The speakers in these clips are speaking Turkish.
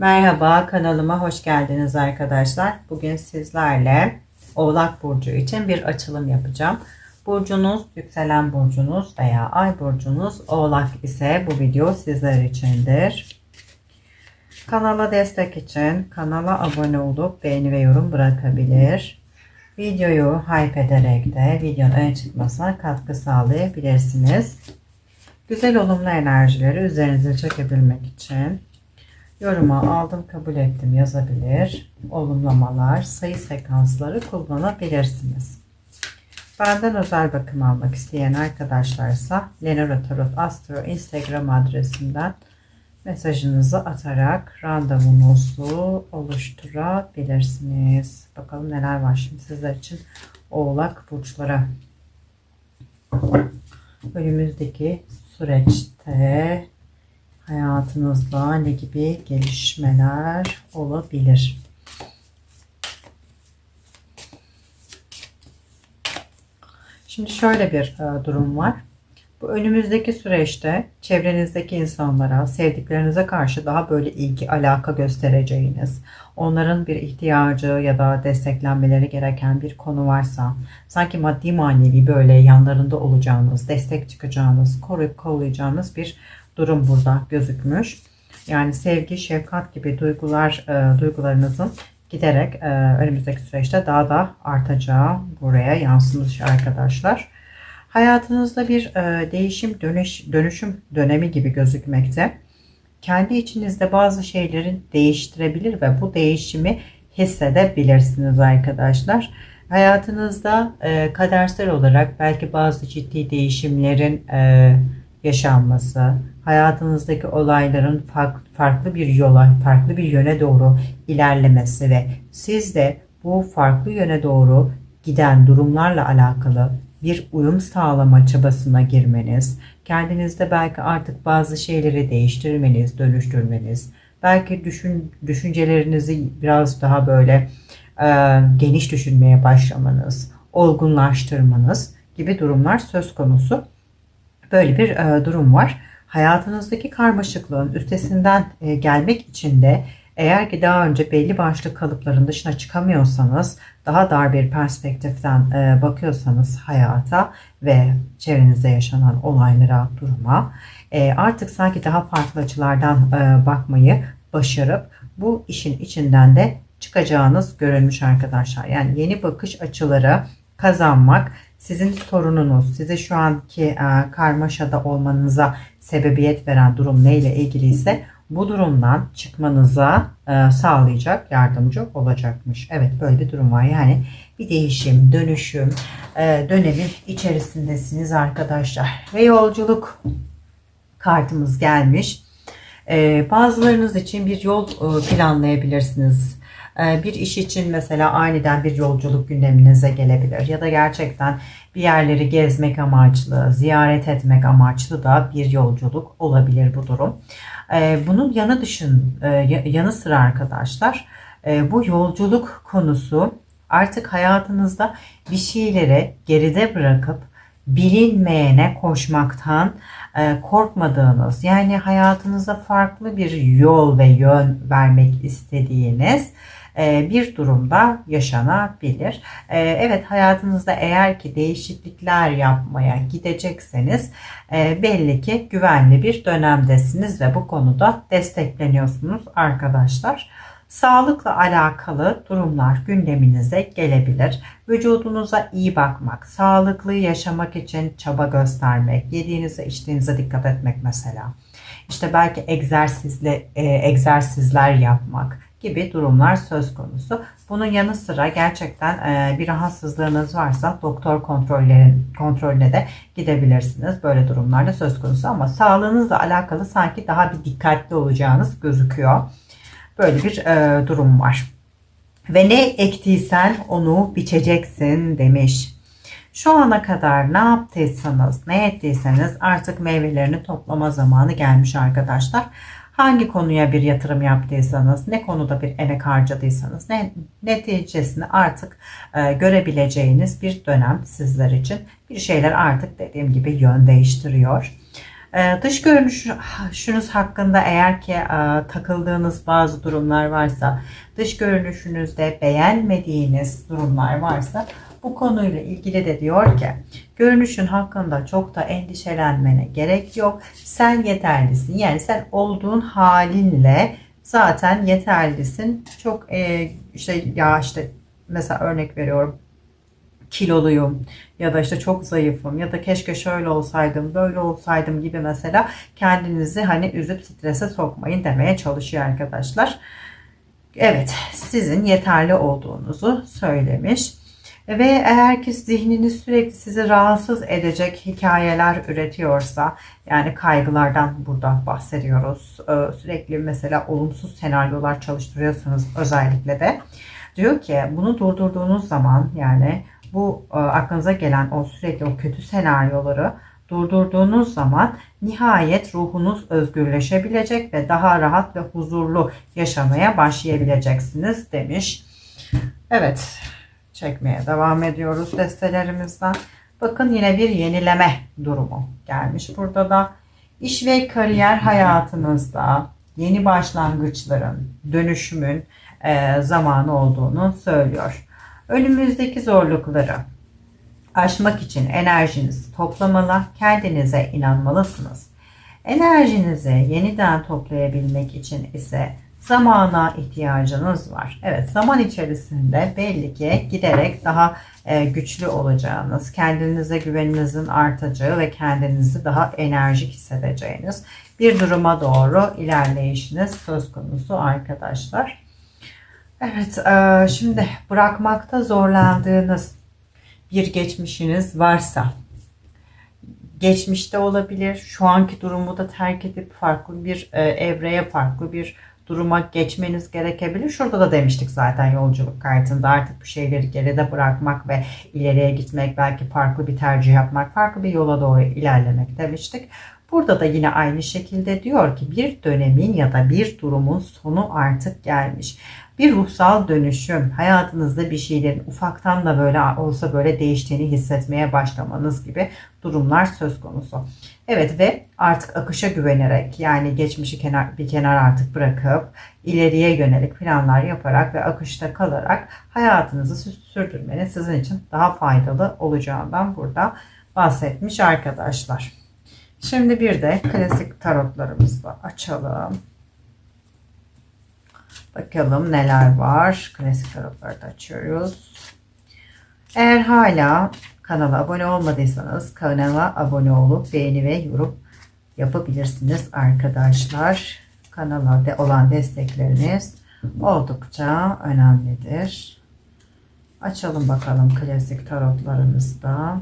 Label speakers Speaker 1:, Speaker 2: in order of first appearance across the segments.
Speaker 1: Merhaba kanalıma hoş geldiniz arkadaşlar. Bugün sizlerle Oğlak Burcu için bir açılım yapacağım. Burcunuz, yükselen burcunuz veya ay burcunuz Oğlak ise bu video sizler içindir. Kanala destek için kanala abone olup beğeni ve yorum bırakabilir. Videoyu hype ederek de videonun öne çıkmasına katkı sağlayabilirsiniz. Güzel olumlu enerjileri üzerinize çekebilmek için yoruma aldım kabul ettim yazabilir. Olumlamalar, sayı sekansları kullanabilirsiniz. Benden özel bakım almak isteyen arkadaşlarsa Lenora Tarot Astro Instagram adresimden mesajınızı atarak randevunuzu oluşturabilirsiniz. Bakalım neler var şimdi sizler için Oğlak burçlara. Önümüzdeki süreçte hayatınızda ne gibi gelişmeler olabilir? Şimdi şöyle bir e, durum var. Bu önümüzdeki süreçte çevrenizdeki insanlara, sevdiklerinize karşı daha böyle ilgi, alaka göstereceğiniz, onların bir ihtiyacı ya da desteklenmeleri gereken bir konu varsa, sanki maddi manevi böyle yanlarında olacağınız, destek çıkacağınız, koruyup kollayacağınız bir durum burada gözükmüş. Yani sevgi, şefkat gibi duygular, e, duygularınızın giderek e, önümüzdeki süreçte daha da artacağı buraya yansımış arkadaşlar. Hayatınızda bir e, değişim, dönüş, dönüşüm dönemi gibi gözükmekte. Kendi içinizde bazı şeylerin değiştirebilir ve bu değişimi hissedebilirsiniz arkadaşlar. Hayatınızda e, kadersel olarak belki bazı ciddi değişimlerin e, yaşanması, hayatınızdaki olayların farklı bir yola, farklı bir yöne doğru ilerlemesi ve siz de bu farklı yöne doğru giden durumlarla alakalı bir uyum sağlama çabasına girmeniz, kendinizde belki artık bazı şeyleri değiştirmeniz, dönüştürmeniz, belki düşün, düşüncelerinizi biraz daha böyle e, geniş düşünmeye başlamanız, olgunlaştırmanız gibi durumlar söz konusu. Böyle bir e, durum var. Hayatınızdaki karmaşıklığın üstesinden e, gelmek için de eğer ki daha önce belli başlı kalıpların dışına çıkamıyorsanız, daha dar bir perspektiften e, bakıyorsanız hayata ve çevrenizde yaşanan olaylara, duruma, e, artık sanki daha farklı açılardan bakmayı başarıp bu işin içinden de çıkacağınız görülmüş arkadaşlar. Yani yeni bakış açıları kazanmak sizin sorununuz, sizi şu anki e, karmaşada olmanıza sebebiyet veren durum neyle ilgili ise bu durumdan çıkmanıza e, sağlayacak, yardımcı olacakmış. Evet böyle bir durum var. Yani bir değişim, dönüşüm e, dönemin içerisindesiniz arkadaşlar. Ve yolculuk kartımız gelmiş. E, bazılarınız için bir yol planlayabilirsiniz. E, bir iş için mesela aniden bir yolculuk gündeminize gelebilir ya da gerçekten bir yerleri gezmek amaçlı, ziyaret etmek amaçlı da bir yolculuk olabilir bu durum. Ee, bunun yanı dışın e, yanı sıra arkadaşlar e, bu yolculuk konusu artık hayatınızda bir şeyleri geride bırakıp bilinmeyene koşmaktan e, korkmadığınız yani hayatınıza farklı bir yol ve yön vermek istediğiniz e, bir durumda yaşanabilir. E, evet hayatınızda eğer ki değişiklikler yapmaya gidecekseniz belli ki güvenli bir dönemdesiniz ve bu konuda destekleniyorsunuz arkadaşlar. Sağlıkla alakalı durumlar gündeminize gelebilir. Vücudunuza iyi bakmak, sağlıklı yaşamak için çaba göstermek, yediğinize içtiğinize dikkat etmek mesela. İşte belki egzersizle, e, egzersizler yapmak, gibi durumlar söz konusu. Bunun yanı sıra gerçekten e, bir rahatsızlığınız varsa doktor kontrollerin kontrolüne de gidebilirsiniz. Böyle durumlarda söz konusu ama sağlığınızla alakalı sanki daha bir dikkatli olacağınız gözüküyor. Böyle bir e, durum var. Ve ne ektiysen onu biçeceksin demiş. Şu ana kadar ne yaptıysanız, ne ettiyseniz artık meyvelerini toplama zamanı gelmiş arkadaşlar hangi konuya bir yatırım yaptıysanız, ne konuda bir emek harcadıysanız, ne, neticesini artık e, görebileceğiniz bir dönem sizler için. Bir şeyler artık dediğim gibi yön değiştiriyor. Ee, dış görünüşünüz hakkında eğer ki e, takıldığınız bazı durumlar varsa, dış görünüşünüzde beğenmediğiniz durumlar varsa bu konuyla ilgili de diyor ki görünüşün hakkında çok da endişelenmene gerek yok. Sen yeterlisin. Yani sen olduğun halinle zaten yeterlisin. Çok e, işte ya işte mesela örnek veriyorum kiloluyum ya da işte çok zayıfım ya da keşke şöyle olsaydım böyle olsaydım gibi mesela kendinizi hani üzüp strese sokmayın demeye çalışıyor arkadaşlar. Evet sizin yeterli olduğunuzu söylemiş. Ve eğer ki zihniniz sürekli sizi rahatsız edecek hikayeler üretiyorsa yani kaygılardan burada bahsediyoruz. Ee, sürekli mesela olumsuz senaryolar çalıştırıyorsunuz özellikle de. Diyor ki bunu durdurduğunuz zaman yani bu e, aklınıza gelen o sürekli o kötü senaryoları durdurduğunuz zaman nihayet ruhunuz özgürleşebilecek ve daha rahat ve huzurlu yaşamaya başlayabileceksiniz demiş. Evet çekmeye devam ediyoruz destelerimizden. Bakın yine bir yenileme durumu gelmiş burada da. İş ve kariyer hayatınızda yeni başlangıçların, dönüşümün e, zamanı olduğunu söylüyor. Önümüzdeki zorlukları aşmak için enerjinizi toplamalı, kendinize inanmalısınız. Enerjinizi yeniden toplayabilmek için ise zamana ihtiyacınız var. Evet zaman içerisinde belli ki giderek daha e, güçlü olacağınız, kendinize güveninizin artacağı ve kendinizi daha enerjik hissedeceğiniz bir duruma doğru ilerleyişiniz söz konusu arkadaşlar. Evet, e, şimdi bırakmakta zorlandığınız bir geçmişiniz varsa, geçmişte olabilir, şu anki durumu da terk edip farklı bir e, evreye, farklı bir duruma geçmeniz gerekebilir. Şurada da demiştik zaten yolculuk kartında artık bu şeyleri geride bırakmak ve ileriye gitmek, belki farklı bir tercih yapmak, farklı bir yola doğru ilerlemek demiştik. Burada da yine aynı şekilde diyor ki bir dönemin ya da bir durumun sonu artık gelmiş bir ruhsal dönüşüm, hayatınızda bir şeylerin ufaktan da böyle olsa böyle değiştiğini hissetmeye başlamanız gibi durumlar söz konusu. Evet ve artık akışa güvenerek yani geçmişi kenar, bir kenar artık bırakıp ileriye yönelik planlar yaparak ve akışta kalarak hayatınızı sürdürmeniz sizin için daha faydalı olacağından burada bahsetmiş arkadaşlar. Şimdi bir de klasik tarotlarımızı açalım. Bakalım neler var. Klasik tarafları da açıyoruz. Eğer hala kanala abone olmadıysanız kanala abone olup beğeni ve yorum yapabilirsiniz arkadaşlar. Kanala de olan destekleriniz oldukça önemlidir. Açalım bakalım klasik tarotlarımızda.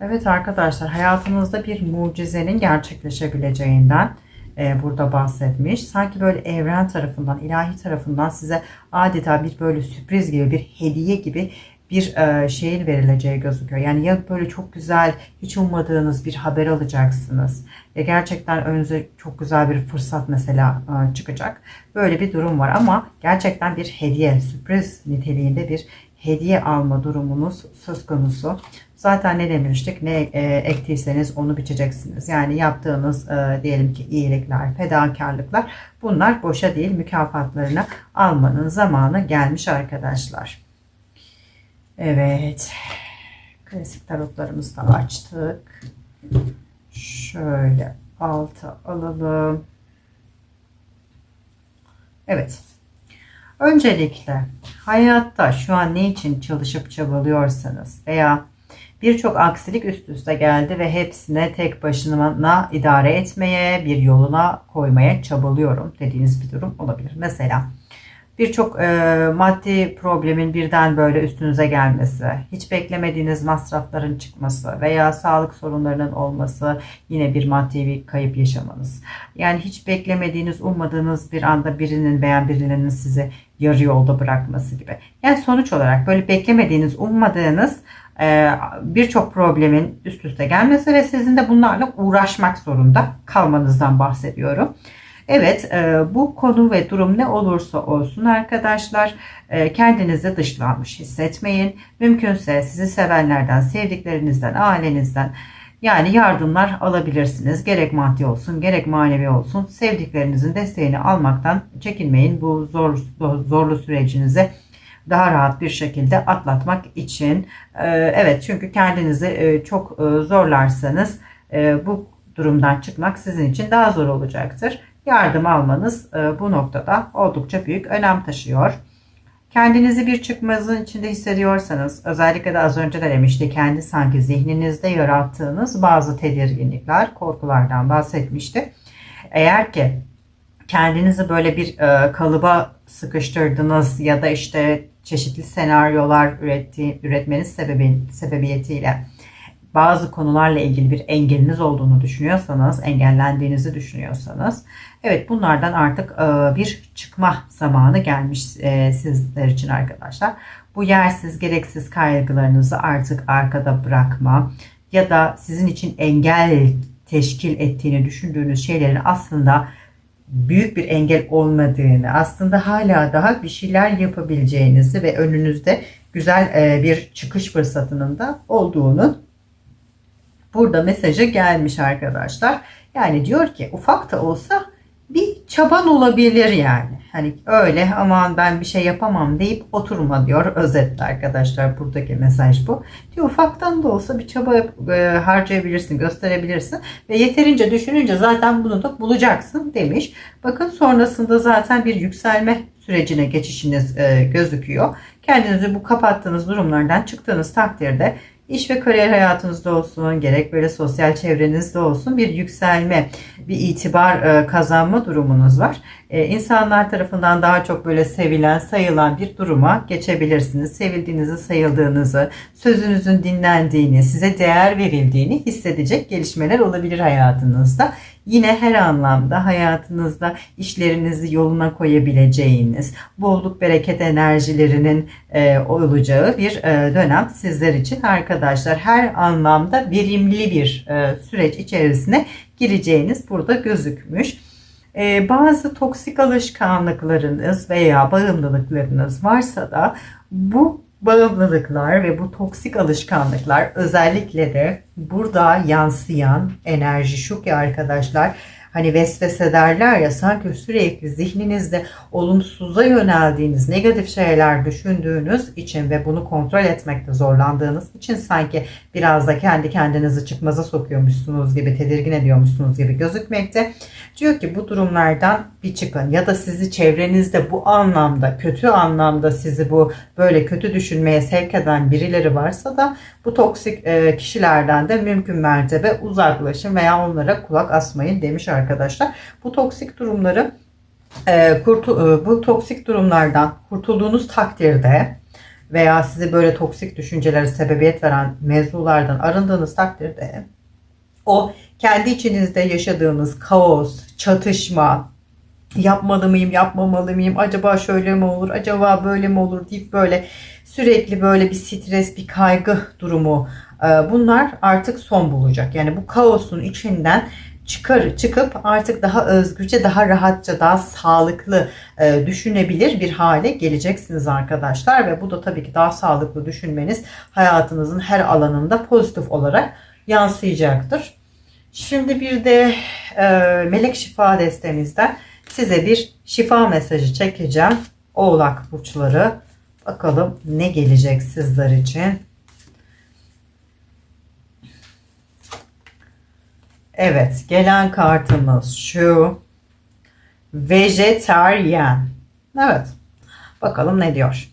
Speaker 1: Evet arkadaşlar hayatınızda bir mucizenin gerçekleşebileceğinden e, burada bahsetmiş. Sanki böyle evren tarafından, ilahi tarafından size adeta bir böyle sürpriz gibi, bir hediye gibi bir e, şeyin verileceği gözüküyor. Yani ya böyle çok güzel, hiç ummadığınız bir haber alacaksınız. Ya gerçekten önünüze çok güzel bir fırsat mesela e, çıkacak. Böyle bir durum var ama gerçekten bir hediye, sürpriz niteliğinde bir hediye alma durumunuz söz konusu. Zaten ne demiştik? Ne e, ektiyseniz onu biçeceksiniz. Yani yaptığınız e, diyelim ki iyilikler, fedakarlıklar bunlar boşa değil mükafatlarını almanın zamanı gelmiş arkadaşlar. Evet. Klasik tarotlarımızı da açtık. Şöyle alta alalım. Evet. Öncelikle hayatta şu an ne için çalışıp çabalıyorsanız veya Birçok aksilik üst üste geldi ve hepsine tek başına idare etmeye, bir yoluna koymaya çabalıyorum dediğiniz bir durum olabilir. Mesela birçok e, maddi problemin birden böyle üstünüze gelmesi, hiç beklemediğiniz masrafların çıkması veya sağlık sorunlarının olması yine bir maddi bir kayıp yaşamanız. Yani hiç beklemediğiniz, ummadığınız bir anda birinin veya birilerinin sizi yarı yolda bırakması gibi. Yani sonuç olarak böyle beklemediğiniz, ummadığınız e, birçok problemin üst üste gelmesi ve sizin de bunlarla uğraşmak zorunda kalmanızdan bahsediyorum. Evet e, bu konu ve durum ne olursa olsun arkadaşlar e, kendinizi dışlanmış hissetmeyin. Mümkünse sizi sevenlerden, sevdiklerinizden, ailenizden Yani yardımlar alabilirsiniz. Gerek maddi olsun, gerek manevi olsun. Sevdiklerinizin desteğini almaktan çekinmeyin. Bu zor zorlu sürecinizi daha rahat bir şekilde atlatmak için. Ee, evet çünkü kendinizi e, çok e, zorlarsanız e, bu durumdan çıkmak sizin için daha zor olacaktır. Yardım almanız bu noktada oldukça büyük önem taşıyor. Kendinizi bir çıkmazın içinde hissediyorsanız, özellikle de az önce de demişti, kendi sanki zihninizde yarattığınız bazı tedirginlikler, korkulardan bahsetmişti. Eğer ki kendinizi böyle bir e, kalıba sıkıştırdınız ya da işte çeşitli senaryolar üretti, üretmeniz sebebi, sebebiyetiyle bazı konularla ilgili bir engeliniz olduğunu düşünüyorsanız, engellendiğinizi düşünüyorsanız, evet bunlardan artık e, bir çıkma zamanı gelmiş e, sizler için arkadaşlar. Bu yersiz, gereksiz kaygılarınızı artık arkada bırakma ya da sizin için engel teşkil ettiğini düşündüğünüz şeylerin aslında büyük bir engel olmadığını, aslında hala daha bir şeyler yapabileceğinizi ve önünüzde güzel e, bir çıkış fırsatının da olduğunu burada mesaja gelmiş arkadaşlar. Yani diyor ki ufak da olsa bir çaban olabilir yani. Hani öyle aman ben bir şey yapamam deyip oturma diyor özetle arkadaşlar buradaki mesaj bu. Diyor ufaktan da olsa bir çaba e, harcayabilirsin, gösterebilirsin ve yeterince düşününce zaten bunu da bulacaksın demiş. Bakın sonrasında zaten bir yükselme sürecine geçişiniz e, gözüküyor. Kendinizi bu kapattığınız durumlardan çıktığınız takdirde İş ve kariyer hayatınızda olsun, gerek böyle sosyal çevrenizde olsun bir yükselme, bir itibar e, kazanma durumunuz var. E, insanlar tarafından daha çok böyle sevilen, sayılan bir duruma geçebilirsiniz. Sevildiğinizi, sayıldığınızı, sözünüzün dinlendiğini, size değer verildiğini hissedecek gelişmeler olabilir hayatınızda yine her anlamda hayatınızda işlerinizi yoluna koyabileceğiniz, bolluk bereket enerjilerinin e, olacağı bir e, dönem sizler için arkadaşlar. Her anlamda verimli bir e, süreç içerisine gireceğiniz burada gözükmüş. E, bazı toksik alışkanlıklarınız veya bağımlılıklarınız varsa da bu bağımlılıklar ve bu toksik alışkanlıklar özellikle de burada yansıyan enerji şu ki arkadaşlar hani vesvese derler ya sanki sürekli zihninizde olumsuza yöneldiğiniz negatif şeyler düşündüğünüz için ve bunu kontrol etmekte zorlandığınız için sanki biraz da kendi kendinizi çıkmaza sokuyormuşsunuz gibi tedirgin ediyormuşsunuz gibi gözükmekte. Diyor ki bu durumlardan bir çıkın ya da sizi çevrenizde bu anlamda kötü anlamda sizi bu böyle kötü düşünmeye sevk eden birileri varsa da bu toksik kişilerden de mümkün mertebe uzaklaşın veya onlara kulak asmayın demiş arkadaşlar. Bu toksik durumları e, kurtu, e, bu toksik durumlardan kurtulduğunuz takdirde veya sizi böyle toksik düşüncelere sebebiyet veren mevzulardan arındığınız takdirde o kendi içinizde yaşadığınız kaos, çatışma, yapmalı mıyım, yapmamalı mıyım, acaba şöyle mi olur, acaba böyle mi olur deyip böyle sürekli böyle bir stres, bir kaygı durumu bunlar artık son bulacak. Yani bu kaosun içinden çıkar çıkıp artık daha özgürce, daha rahatça, daha sağlıklı e, düşünebilir bir hale geleceksiniz arkadaşlar ve bu da tabii ki daha sağlıklı düşünmeniz hayatınızın her alanında pozitif olarak yansıyacaktır. Şimdi bir de e, melek şifa destemizden size bir şifa mesajı çekeceğim. Oğlak burçları. Bakalım ne gelecek sizler için. Evet, gelen kartımız şu. Vejetaryen. Evet. Bakalım ne diyor.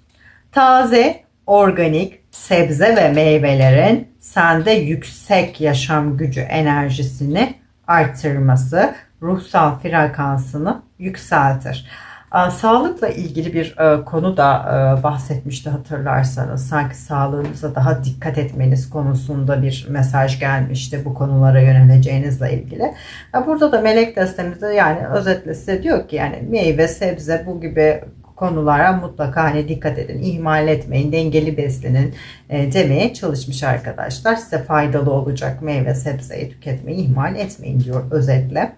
Speaker 1: Taze, organik sebze ve meyvelerin sende yüksek yaşam gücü enerjisini arttırması ruhsal frekansını yükseltir. Sağlıkla ilgili bir e, konu da e, bahsetmişti hatırlarsanız. Sanki sağlığınıza daha dikkat etmeniz konusunda bir mesaj gelmişti bu konulara yöneleceğinizle ilgili. Burada da melek destemizde yani özetle size diyor ki yani meyve, sebze bu gibi konulara mutlaka hani dikkat edin, ihmal etmeyin, dengeli beslenin e, demeye çalışmış arkadaşlar. Size faydalı olacak meyve sebzeyi tüketmeyi ihmal etmeyin diyor özetle.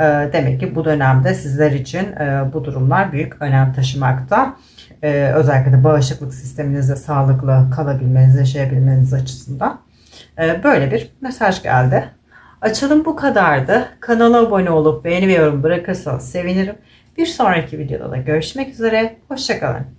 Speaker 1: E, demek ki bu dönemde sizler için e, bu durumlar büyük önem taşımakta. E, özellikle de bağışıklık sisteminizde sağlıklı kalabilmeniz, yaşayabilmeniz açısından. Ee, böyle bir mesaj geldi. Açılım bu kadardı. Kanala abone olup beğeni ve yorum bırakırsanız sevinirim. Bir sonraki videoda da görüşmek üzere. Hoşçakalın.